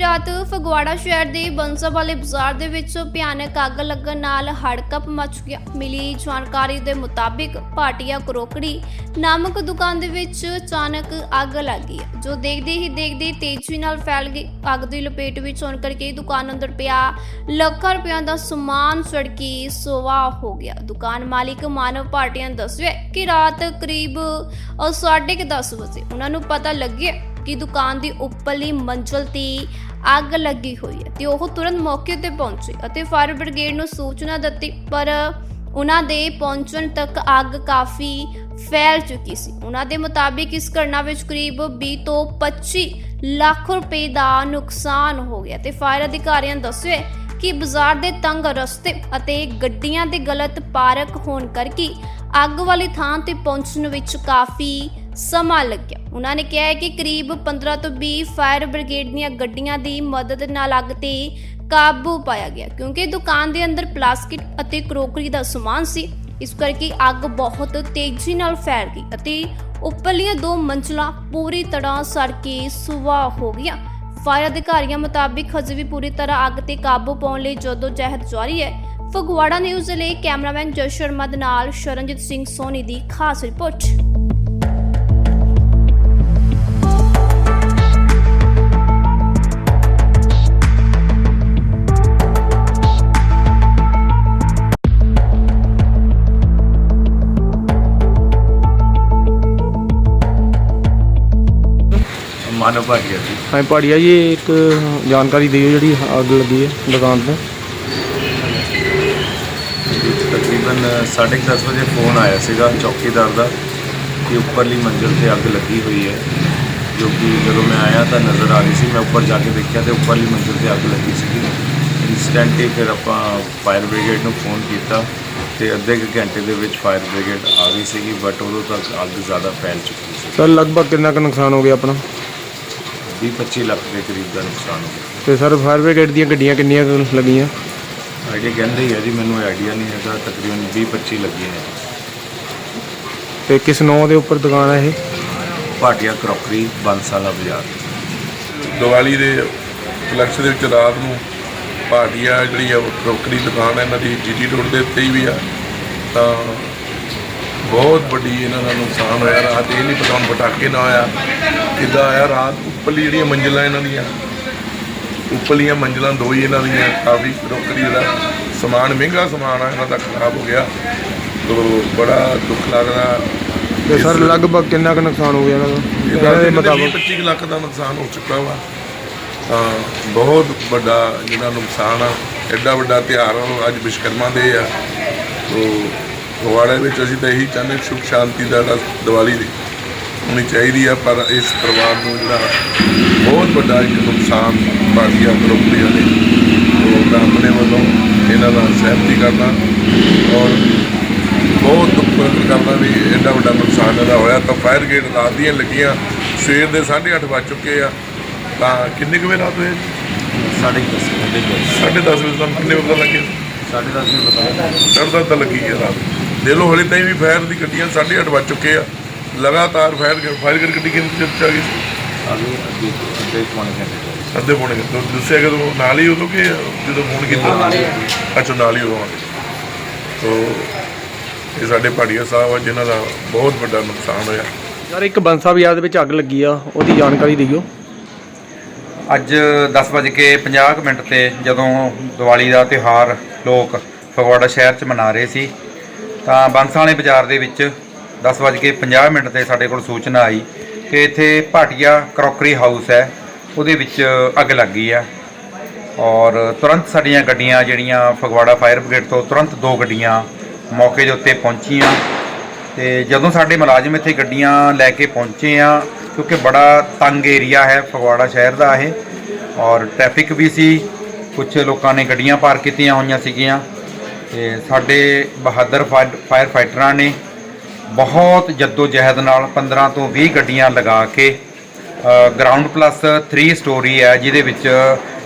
ਰਾਤ ਫਗਵਾੜਾ ਸ਼ਹਿਰ ਦੇ ਬੰਸਾ ਵਾਲੇ ਬਾਜ਼ਾਰ ਦੇ ਵਿੱਚ ਭਿਆਨਕ ਅੱਗ ਲੱਗਣ ਨਾਲ ਹੜਕੰਪ ਮਚ ਗਿਆ। ਮਿਲੀ ਜਾਣਕਾਰੀ ਦੇ ਮੁਤਾਬਿਕ ਭਾਟੀਆ ਕਰੋਕੜੀ ਨਾਮਕ ਦੁਕਾਨ ਦੇ ਵਿੱਚ ਅਚਾਨਕ ਅੱਗ ਲੱਗ ਗਈ। ਜੋ ਦੇਖਦੇ ਹੀ ਦੇਖਦੇ ਤੇਜ਼ੀ ਨਾਲ ਫੈਲ ਗਈ। ਅੱਗ ਦੀ ਲਪੇਟ ਵਿੱਚ ਆਉਣ ਕਰਕੇ ਦੁਕਾਨ ਅੰਦਰ ਪਿਆ ਲੱਖਾਂ ਰੁਪਈਆਂ ਦਾ ਸਮਾਨ ਸੜ ਕੇ ਸੁਆਹ ਹੋ ਗਿਆ। ਦੁਕਾਨ ਮਾਲਿਕ ਮਾਨਵ ਭਾਟੀਆ ਦੱਸਿਆ ਕਿ ਰਾਤ ਕਰੀਬ ਅ, ਸਾਢੇ ਕੁ ਦਸ ਵਜੇ ਉਹਨਾਂ ਨੂੰ ਪਤਾ ਲੱਗਿਆ ਕਿ ਦੁਕਾਨ ਦੀ ਉੱਪਰਲੀ ਮੰਜ਼ਲ ਤੇ ਅੱਗ ਲੱਗੀ ਹੋਈ ਹੈ ਤੇ ਉਹ ਤੁਰੰਤ ਮੌਕੇ ਤੇ ਪਹੁੰਚੇ ਅਤੇ ਫਾਇਰ ਬ੍ਰਿਗੇਡ ਨੂੰ ਸੂਚਨਾ ਦਿੱਤੀ, ਪਰ ਉਹਨਾਂ ਦੇ ਪਹੁੰਚਣ ਤੱਕ ਅੱਗ ਕਾਫੀ ਫੈਲ ਚੁੱਕੀ ਸੀ। ਉਹਨਾਂ ਦੇ ਮੁਤਾਬਿਕ ਇਸ ਘਟਨਾ ਵਿੱਚ ਕਰੀਬ 20 ਤੋਂ 25 ਲੱਖ ਰੁਪਏ ਦਾ ਨੁਕਸਾਨ ਹੋ ਗਿਆ ਤੇ ਫਾਇਰ ਅਧਿਕਾਰੀਆਂ ਦੱਸਿਆ ਕਿ ਬਾਜ਼ਾਰ ਦੇ ਤੰਗ ਰਸਤੇ ਅਤੇ ਗੱਡੀਆਂ ਦੇ ਗਲਤ ਪਾਰਕ ਹੋਣ ਕਰਕੇ ਅੱਗ ਵਾਲੀ ਥਾਂ ਤੇ ਪਹੁੰਚਣ ਵਿੱਚ ਕਾਫੀ ਸਮਾਂ ਲੱਗਿਆ। ਉਹਨਾਂ ਨੇ ਕਿਹਾ ਹੈ ਕਿ ਕਰੀਬ 15 ਤੋਂ 20 ਫਾਇਰ ਬ੍ਰਿਗੇਡ ਦੀਆਂ ਗੱਡੀਆਂ ਦੀ ਮਦਦ ਨਾਲ ਅੱਗ ਤੇ ਕਾਬੂ ਪਾਇਆ ਗਿਆ, ਕਿਉਂਕਿ ਦੁਕਾਨ ਦੇ ਅੰਦਰ ਪਲਾਸਟਿਕ ਅਤੇ ਕਰੋਕਰੀ ਦਾ ਸਮਾਨ ਸੀ। ਇਸ ਕਰਕੇ ਅੱਗ ਬਹੁਤ ਤੇਜ਼ੀ ਨਾਲ ਫੈਲ ਗਈ ਅਤੇ ਉੱਪਰਲੀਆਂ ਦੋ ਮੰਜ਼ਲਾਂ ਪੂਰੀ ਤਰ੍ਹਾਂ ਸੜ ਕੇ ਸੁਆਹ ਹੋ ਗਈਆਂ। ਫਾਇਰ ਅਧਿਕਾਰੀਆਂ ਮੁਤਾਬਿਕ ਹਜੇ ਵੀ ਪੂਰੀ ਤਰ੍ਹਾਂ ਅੱਗ ਤੇ ਕਾਬੂ ਪਾਉਣ ਲਈ ਜਦੋਂ ਜਹਿਦ ਜਾਰੀ ਹੈ, ਫਗਵਾੜਾ ਨਿਊਜ਼ ਲਈ ਕੈਮਰਾਮੈਨ ਜਸ ਸ਼ਰਮਾ ਦੇ ਨਾਲ ਸ਼ਰਨਜੀਤ ਸਿੰਘ ਸੋਨੀ ਦੀ ਖਾਸ ਰਿਪੋਰਟ। ਮਾਨਵ ਭਾਟੀਆ ਜੀ। ਹਾਂ ਪਹਾੜੀਆ ਜੀ ਇੱਕ ਜਾਣਕਾਰੀ ਦਿਓ ਜਿਹੜੀ ਅੱਗ ਲੱਗੀ ਹੈ ਦੁਕਾਨ ਤੇ। ਤਕਰੀਬਨ 10:30 ਵਜੇ ਫੋਨ ਆਇਆ ਸੀਗਾ ਚੌਕੀਦਾਰ ਦਾ ਕਿ ਉੱਪਰਲੀ ਮੰਜ਼ਿਲ ਤੇ ਅੱਗ ਲੱਗੀ ਹੋਈ ਹੈ। ਜੋ ਕਿ ਜਦੋਂ ਮੈਂ ਆਇਆ ਤਾਂ ਨਜ਼ਰ ਆ ਰਹੀ ਸੀ ਮੈਂ ਉੱਪਰ ਜਾ ਕੇ ਦੇਖਿਆ ਤੇ ਉੱਪਰਲੀ ਮੰਜ਼ਿਲ ਤੇ ਅੱਗ ਲੱਗੀ ਸੀਗੀ। ਇਨਸਟੈਂਟ ਹੀ ਫਿਰ ਆਪਾਂ ਫਾਇਰ ਬ੍ਰਿਗੇਡ ਨੂੰ ਫੋਨ ਕੀਤਾ ਤੇ ਅੱਧੇ ਕੁ ਘੰਟੇ ਦੇ ਵਿੱਚ ਫਾਇਰ ਬ੍ਰਿਗੇਡ ਆ ਗਈ ਸੀਗੀ ਬਟ ਉਦੋਂ ਤੱਕ ਅੱਗ ਜ਼ਿਆਦਾ ਫੈਲ ਚੁੱਕੀ ਸੀ। ਸਰ ਲਗਭਗ ਕਿੰਨਾ ਕੁ ਨੁਕਸਾਨ ਹੋ ਗਿਆ ਆਪਣਾ? 20-25 ਲੱਖ ਦੇ ਕਰੀਬ ਦਾ ਨੁਕਸਾਨ ਹੋ ਗਿਆ ਤੇ ਸਰ ਫਾਇਰ ਬ੍ਰਿਗੇਡ ਦੀਆਂ ਗੱਡੀਆਂ ਕਿੰਨੀਆਂ ਕੁ ਲੱਗੀਆਂ? ਆਈਡੀਆ ਕਹਿੰਦੇ ਹੀ ਹੈ ਜੀ ਮੈਨੂੰ ਆਈਡੀਆ ਨਹੀਂ ਹੈਗਾ ਤਕਰੀਬਨ 20-25 ਲੱਗੇ ਨੇ। ਤੇ ਕਿਸ ਨਾਂ ਦੇ ਉੱਪਰ ਦੁਕਾਨ ਹੈ ਇਹ? ਭਾਟੀਆ ਕਰੋਕਰੀ ਬੰਸਾਲਾ ਬਾਜ਼ਾਰ। ਦੀਵਾਲੀ ਦੇ ਕਲੈਕਸ਼ਨ ਦੇ ਵਿੱਚ ਰਾਤ ਨੂੰ ਭਾਟੀਆ ਜਿਹੜੀ ਆ ਉਹ ਕਰੋਕਰੀ ਦੁਕਾਨ ਹੈ ਇਹਨਾਂ ਦੀ ਜੀਟੀ ਰੋਡ ਦੇ ਉੱਤੇ ਹੀ ਵੀ ਆ। ਤਾਂ ਬਹੁਤ ਵੱਡੀ ਇਹਨਾਂ ਦਾ ਨੁਕਸਾਨ ਹੋਇਆ ਰਾਤ ਇਹ ਨਹੀਂ ਪਤਾ ਹੁਣ ਪਟਾਕੇ ਨਾ ਆਇਆ ਕਿੱਦਾਂ ਆਇਆ ਰਾਤ ਉੱਪਰਲੀ ਜਿਹੜੀਆਂ ਮੰਜ਼ਿਲਾਂ ਇਹਨਾਂ ਦੀਆਂ ਉੱਪਰਲੀਆਂ ਮੰਜ਼ਿਲਾਂ ਦੋ ਹੀ ਇਹਨਾਂ ਦੀਆਂ ਕਾਫੀ ਕਰੋਕਰੀ ਦਾ ਸਮਾਨ ਮਹਿੰਗਾ ਸਮਾਨ ਆ ਇਹਨਾਂ ਦਾ ਖਰਾਬ ਹੋ ਗਿਆ। ਤੋ ਬੜਾ ਦੁੱਖ ਲੱਗਦਾ। ਤੇ ਸਰ ਲਗਭਗ ਕਿੰਨਾ ਕੁ ਨੁਕਸਾਨ ਹੋ ਗਿਆ ਇਹਨਾਂ ਦਾ? ਇਹਨਾਂ ਦੇ ਮੁਤਾਬਕ। 25 ਲੱਖ ਦਾ ਨੁਕਸਾਨ ਹੋ ਚੁੱਕਾ ਵਾ। ਤਾਂ ਬਹੁਤ ਵੱਡਾ ਜਿਹੜਾ ਨੁਕਸਾਨ ਆ ਐਡਾ ਵੱਡਾ ਤਿਉਹਾਰ ਆ, ਅੱਜ ਵਿਸ਼ਕਰਮਾ ਦੇ ਆ। ਤੋ ਫਗਵਾੜੇ ਵਿੱਚ ਅਸੀਂ ਤਾਂ ਇਹੀ ਚਾਹੁੰਦੇ ਸੁਖ ਸ਼ਾਂਤੀ ਦਾ ਦੀਵਾਲੀ ਦੀ। ਹੋਣੀ ਚਾਹੀਦੀ ਆ ਪਰ ਇਸ ਪਰਿਵਾਰ ਨੂੰ ਜਿਹੜਾ ਬਹੁਤ ਵੱਡਾ ਇੱਕ ਨੁਕਸਾਨ ਪਾਟੀਆਂ ਕਰੋਪੜੀਆਂ ਨੇ। ਤੋ ਮੈਂ ਆਪਣੇ ਵੱਲੋਂ ਇਹਨਾਂ ਦਾ ਸਹਿਮਤੀ ਕਰਦਾ ਔਰ ਬਹੁਤ ਦੁੱਖ ਪ੍ਰਗਟ ਕਰਦਾ ਵੀ ਐਡਾ ਵੱਡਾ ਨੁਕਸਾਨ ਇਹਦਾ ਹੋਇਆ। ਤਾਂ ਫਾਇਰ ਗੇਟ ਰਾਤ ਦੀਆਂ ਲੱਗੀਆਂ ਸਵੇਰ ਦੇ 8:30 ਵੱਜ ਚੁੱਕੇ ਆ। ਤਾਂ ਕਿੰਨੇ ਕੁ ਵਜੇ ਰਾਤ ਹੋਏ ਸਾਢੇ ਕੁ ਦਸ। ਸਾਢੇ ਕੁ ਦਸ 10:30 ਵਜੇ ਤੁਹਾਨੂੰ ਕਿੰਨੇ ਵਜੇ ਲੱਗਿਆ? ਸਾਢੇ ਦਸ ਵਜੇ ਪਤਾ ਲੱਗਾ ਸਾਢੇ ਤਾਂ ਲੱਗੀ ਹੈ ਰਾਤ। ਦੇ ਲੋ ਹਲੇ ਤਾਈਂ ਵੀ ਫਾਇਰ ਦੀ ਗੱਡੀਆਂ 8:30 ਵੱਜ ਚੁੱਕੇ ਆ। ਲਗਾਤਾਰ ਫਾਇਰ ਫਾਇਰ ਗੱਡੀ ਕਿੰਨੀ ਚਿਰ ਚ ਆ ਗਈ ਸੀ? ਅੱਧੇ ਪੌਣੇ ਘੰਟੇ ਤੱਕ ਅੱਧੇ ਪੌਣੇ ਘੰਟੇ। ਤੋਂ ਨਾਲ ਹੀ ਉਦੋਂ ਕਿ ਜਦੋਂ ਫੋਨ ਕੀਤਾ? ਅੱਛਾ ਨਾਲ ਹੀ ਉਦੋਂ ਆ ਗਏ। ਤੋ ਇਹ ਸਾਡੇ ਭਾੜੀਆ ਸਾਹਿਬ ਆ ਜਿਨ੍ਹਾਂ ਦਾ ਬਹੁਤ ਵੱਡਾ ਨੁਕਸਾਨ ਹੋਇਆ। ਸਰ ਇੱਕ ਬੰਸਾ ਬਾਜ਼ਾਰ ਦੇ ਵਿੱਚ ਅੱਗ ਲੱਗੀ ਆ ਉਹਦੀ ਜਾਣਕਾਰੀ ਦਿਓ। ਅੱਜ 10:50 ਮਿੰਟ ਤੇ ਜਦੋਂ ਦੀਵਾਲੀ ਦਾ ਤਿਉਹਾਰ ਲੋਕ ਫਗਵਾੜਾ ਸ਼ਹਿਰ 'ਚ ਮਨਾ ਰਹੇ ਸੀ ਤਾਂ ਬੰਸਾਂ ਵਾਲੇ ਬਾਜ਼ਾਰ ਦੇ ਵਿੱਚ 10:50 ਮਿੰਟ ਤੇ ਸਾਡੇ ਕੋਲ ਸੂਚਨਾ ਆਈ ਕਿ ਇੱਥੇ ਭਾਟੀਆ ਕਰੋਕਰੀ ਹਾਊਸ ਹੈ। ਉਹਦੇ ਵਿੱਚ ਅੱਗ ਲੱਗ ਗਈ ਆ ਔਰ ਤੁਰੰਤ ਸਾਡੀਆਂ ਗੱਡੀਆਂ ਜਿਹੜੀਆਂ ਫਗਵਾੜਾ ਫਾਇਰ ਬ੍ਰਿਗੇਡ ਤੋਂ ਤੁਰੰਤ ਦੋ ਗੱਡੀਆਂ ਮੌਕੇ ਦੇ ਉੱਤੇ ਪਹੁੰਚੀਆਂ। ਤੇ ਜਦੋਂ ਸਾਡੇ ਮੁਲਾਜ਼ਮ ਇੱਥੇ ਗੱਡੀਆਂ ਲੈ ਕੇ ਪਹੁੰਚੇ ਆ, ਕਿਉਂਕਿ ਬੜਾ ਤੰਗ ਏਰੀਆ ਹੈ ਫਗਵਾੜਾ ਸ਼ਹਿਰ ਦਾ ਇਹ, ਔਰ ਟ੍ਰੈਫਿਕ ਵੀ ਸੀ। ਕੁਝ ਲੋਕਾਂ ਨੇ ਗੱਡੀਆਂ ਪਾਰਕ ਕੀਤੀਆਂ ਹੋਈਆਂ ਸੀਗੀਆਂ। ਤੇ ਸਾਡੇ ਬਹਾਦਰ ਫਾਇਰ ਫਾਇਰ ਫਾਈਟਰਾਂ ਨੇ ਬਹੁਤ ਜੱਦੋ ਜਹਿਦ ਨਾਲ 15 ਤੋਂ 20 ਗੱਡੀਆਂ ਲਗਾ ਕੇ ਗਰਾਊਂਡ ਪਲੱਸ 3 ਸਟੋਰੀ ਹੈ, ਜਿਹਦੇ ਵਿੱਚ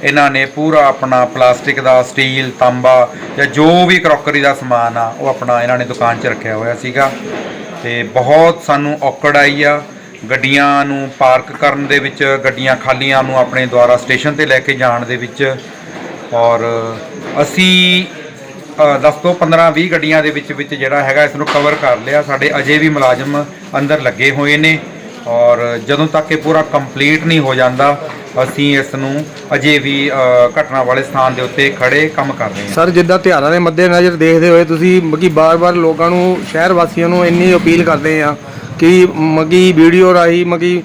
ਇਹਨਾਂ ਨੇ ਪੂਰਾ ਆਪਣਾ ਪਲਾਸਟਿਕ ਦਾ, ਸਟੀਲ, ਤਾਂਬਾ ਜਾਂ ਜੋ ਵੀ ਕਰੋਕਰੀ ਦਾ ਸਮਾਨ ਆ, ਉਹ ਆਪਣਾ ਇਹਨਾਂ ਨੇ ਦੁਕਾਨ 'ਚ ਰੱਖਿਆ ਹੋਇਆ ਸੀਗਾ। ਤੇ ਬਹੁਤ ਸਾਨੂੰ ਔਕੜ ਆਈ ਆ, ਗੱਡੀਆਂ ਨੂੰ ਪਾਰਕ ਕਰਨ ਦੇ ਵਿੱਚ, ਗੱਡੀਆਂ ਖਾਲੀਆਂ ਨੂੰ ਆਪਣੇ ਦੁਆਰਾ ਸਟੇਸ਼ਨ ਤੇ ਲੈ ਕੇ ਜਾਣ ਦੇ ਵਿੱਚ। ਔਰ ਅਸੀਂ 10 ਤੋਂ 15 20 ਗੱਡੀਆਂ ਦੇ ਵਿੱਚ ਵਿੱਚ ਜਿਹੜਾ ਹੈਗਾ, ਇਸ ਨੂੰ ਕਵਰ ਕਰ ਲਿਆ। ਸਾਡੇ ਅਜੇ ਵੀ ਮੁਲਾਜ਼ਮ ਅੰਦਰ ਲੱਗੇ ਹੋਏ ਨੇ ਔਰ ਜਦੋਂ ਤੱਕ ਇਹ ਪੂਰਾ ਕੰਪਲੀਟ ਨਹੀਂ ਹੋ ਜਾਂਦਾ, ਅਸੀਂ ਇਸ ਨੂੰ ਅਜੇ ਵੀ ਘਟਨਾ ਵਾਲੇ ਸਥਾਨ ਦੇ ਉੱਤੇ ਖੜੇ ਕੰਮ ਕਰ ਰਹੇ ਹਾਂ। ਸਰ, ਜਿੱਦਾਂ ਤਿਉਹਾਰਾਂ ਦੇ ਮੱਦੇਨਜ਼ਰ ਦੇਖਦੇ ਹੋਏ ਤੁਸੀਂ ਮੱਕੀ ਬਾਰ-ਬਾਰ ਲੋਕਾਂ ਨੂੰ, ਸ਼ਹਿਰ ਵਾਸੀਆਂ ਨੂੰ ਇੰਨੀ ਅਪੀਲ ਕਰਦੇ ਆ ਕਿ ਮੱਕੀ ਵੀਡੀਓ ਰਾਹੀਂ ਮੱਕੀ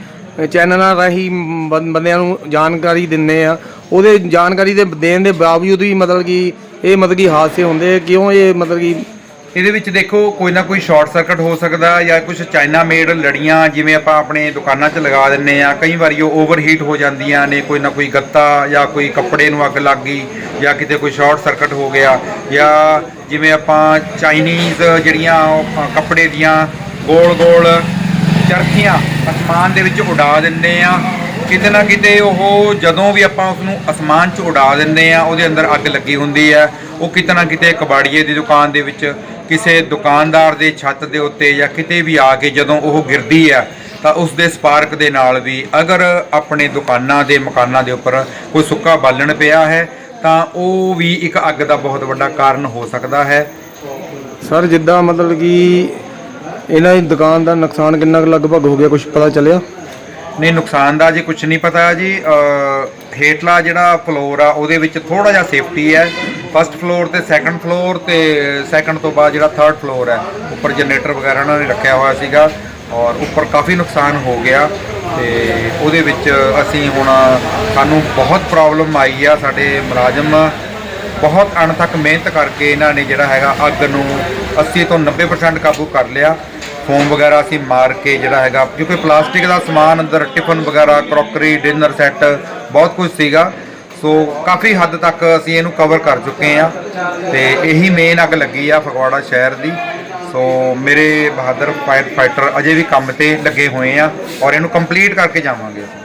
ਚੈਨਲਾਂ ਰਾਹੀਂ ਬੰ- ਬੰਦਿਆਂ ਨੂੰ ਜਾਣਕਾਰੀ ਦਿੰਨੇ ਆ ਉਹਦੇ ਜਾਣਕਾਰੀ ਦੇ ਦੇਣ ਦੇ ਬਾਵਜੂਦ ਵੀ ਮਤਲਬ ਕਿ ਇਹ ਮਤਲਬ ਕਿ ਹਾਦਸੇ ਹੁੰਦੇ ਆ। ਕਿਉਂ ਇਹ ਮਤਲਬ ਕਿ ਇਹਦੇ ਵਿੱਚ ਦੇਖੋ, ਕੋਈ ਨਾ ਕੋਈ ਸ਼ਾਰਟ ਸਰਕਟ ਹੋ ਸਕਦਾ ਜਾਂ ਕੁਝ ਚਾਈਨਾ ਮੇਡ ਲੜੀਆਂ ਜਿਵੇਂ ਆਪਾਂ ਆਪਣੇ ਦੁਕਾਨਾਂ 'ਚ ਲਗਾ ਦਿੰਨੇ ਆ ਕਈ ਵਾਰੀ ਉਹ ਓਵਰਹੀਟ ਹੋ ਜਾਂਦੀਆਂ ਨੇ, ਕੋਈ ਨਾ ਕੋਈ ਗੱਤਾ ਜਾਂ ਕੋਈ ਕੱਪੜੇ ਨੂੰ ਅੱਗ ਲੱਗ ਗਈ ਜਾਂ ਕਿਤੇ ਕੋਈ ਸ਼ਾਰਟ ਸਰਕਟ ਹੋ ਗਿਆ ਜਾਂ ਜਿਵੇਂ ਆਪਾਂ ਚਾਈਨੀਜ਼ ਜਿਹੜੀਆਂ ਉਹ ਕੱਪੜੇ ਦੀਆਂ ਗੋਲ-ਗੋਲ ਚਰਖੀਆਂ ਅਸਮਾਨ ਦੇ ਵਿੱਚ ਉਡਾ ਦਿੰਦੇ ਆ ਕਿਤੇ ਨਾ ਕਿਤੇ ਉਹ ਜਦੋਂ ਵੀ ਆਪਾਂ ਉਸ ਨੂੰ ਅਸਮਾਨ 'ਚ ਉਡਾ ਦਿੰਦੇ ਆ, ਉਹਦੇ ਅੰਦਰ ਅੱਗ ਲੱਗੀ ਹੁੰਦੀ ਹੈ ਉਹ ਕਿਤੇ ਨਾ ਕਿਤੇ ਕਬਾੜੀਏ ਦੀ ਦੁਕਾਨ ਦੇ ਵਿੱਚ, ਕਿਸੇ ਦੁਕਾਨਦਾਰ ਦੇ ਛੱਤ ਦੇ ਉੱਤੇ ਜਾਂ ਕਿਤੇ ਵੀ ਆ ਕੇ ਜਦੋਂ ਉਹ ਗਿਰਦੀ ਹੈ ਤਾਂ ਉਸ ਦੇ ਸਪਾਰਕ ਦੇ ਨਾਲ ਵੀ ਅਗਰ ਆਪਣੇ ਦੁਕਾਨਾਂ ਦੇ ਮਕਾਨਾਂ ਦੇ ਉੱਪਰ ਕੋਈ ਸੁੱਕਾ ਬਾਲਣ ਪਿਆ ਹੈ, ਤਾਂ ਉਹ ਵੀ ਇੱਕ ਅੱਗ ਦਾ ਬਹੁਤ ਵੱਡਾ ਕਾਰਨ ਹੋ ਸਕਦਾ ਹੈ। ਸਰ, ਜਿੱਦਾਂ ਮਤਲਬ ਕਿ ਇਹਨਾਂ ਦੀ ਦੁਕਾਨ ਦਾ ਨੁਕਸਾਨ ਕਿੰਨਾ ਕੁ ਲਗਭਗ ਹੋ ਗਿਆ ਕੁਝ ਪਤਾ ਚੱਲਿਆ? ਨਹੀਂ, ਨੁਕਸਾਨ ਦਾ ਜੀ ਕੁਝ ਨਹੀਂ ਪਤਾ ਜੀ। ਹੇਠਲਾ ਜਿਹੜਾ ਫਲੋਰ ਆ, ਉਹਦੇ ਵਿੱਚ ਥੋੜਾ ਜਿਹਾ ਸੇਫਟੀ ਹੈ। ਫਸਟ ਫਲੋਰ ਤੇ ਸੈਕੰਡ ਫਲੋਰ ਤੇ ਸੈਕੰਡ ਤੋਂ ਬਾਅਦ ਜਿਹੜਾ ਥਰਡ ਫਲੋਰ ਹੈ, ਉੱਪਰ ਜਨਰੇਟਰ ਵਗੈਰਾ ਉਹਨਾਂ ਨੇ ਰੱਖਿਆ ਹੋਇਆ ਸੀਗਾ ਔਰ ਉੱਪਰ ਕਾਫੀ ਨੁਕਸਾਨ ਹੋ ਗਿਆ ਤੇ ਉਹਦੇ ਵਿੱਚ ਅਸੀਂ ਹੁਣ ਸਾਨੂੰ ਬਹੁਤ ਪ੍ਰੋਬਲਮ ਆਈ ਆ। ਸਾਡੇ ਮੁਲਾਜ਼ਮ ਬਹੁਤ ਅਣਥੱਕ ਮਿਹਨਤ ਕਰਕੇ ਇਹਨਾਂ ਨੇ ਜਿਹੜਾ ਹੈਗਾ ਅੱਗ ਨੂੰ 80 ਤੋਂ 90% ਕਾਬੂ ਕਰ ਲਿਆ। ਫੋਮ ਵਗੈਰਾ ਅਸੀਂ ਮਾਰ ਕੇ ਜਿਹੜਾ ਹੈਗਾ, ਕਿਉਂਕਿ ਪਲਾਸਟਿਕ ਦਾ ਸਮਾਨ ਅੰਦਰ ਟਿਫਨ ਵਗੈਰਾ, ਕਰੋਕਰੀ, ਡਿਨਰ ਸੈੱਟ, ਬਹੁਤ ਕੁਝ ਸੀਗਾ। ਸੋ ਕਾਫੀ ਹੱਦ ਤੱਕ ਅਸੀਂ ਇਹਨੂੰ ਕਵਰ ਕਰ ਚੁੱਕੇ ਆ ਤੇ ਇਹੀ ਮੇਨ ਅੱਗ ਲੱਗੀ ਆ ਫਗਵਾੜਾ ਸ਼ਹਿਰ ਦੀ। ਸੋ ਮੇਰੇ ਬਹਾਦਰ ਫਾਇਰ ਫਾਈਟਰ ਅਜੇ ਵੀ ਕੰਮ ਤੇ ਲੱਗੇ ਹੋਏ ਆ ਔਰ ਇਹਨੂੰ ਕੰਪਲੀਟ ਕਰਕੇ ਜਾਵਾਂਗੇ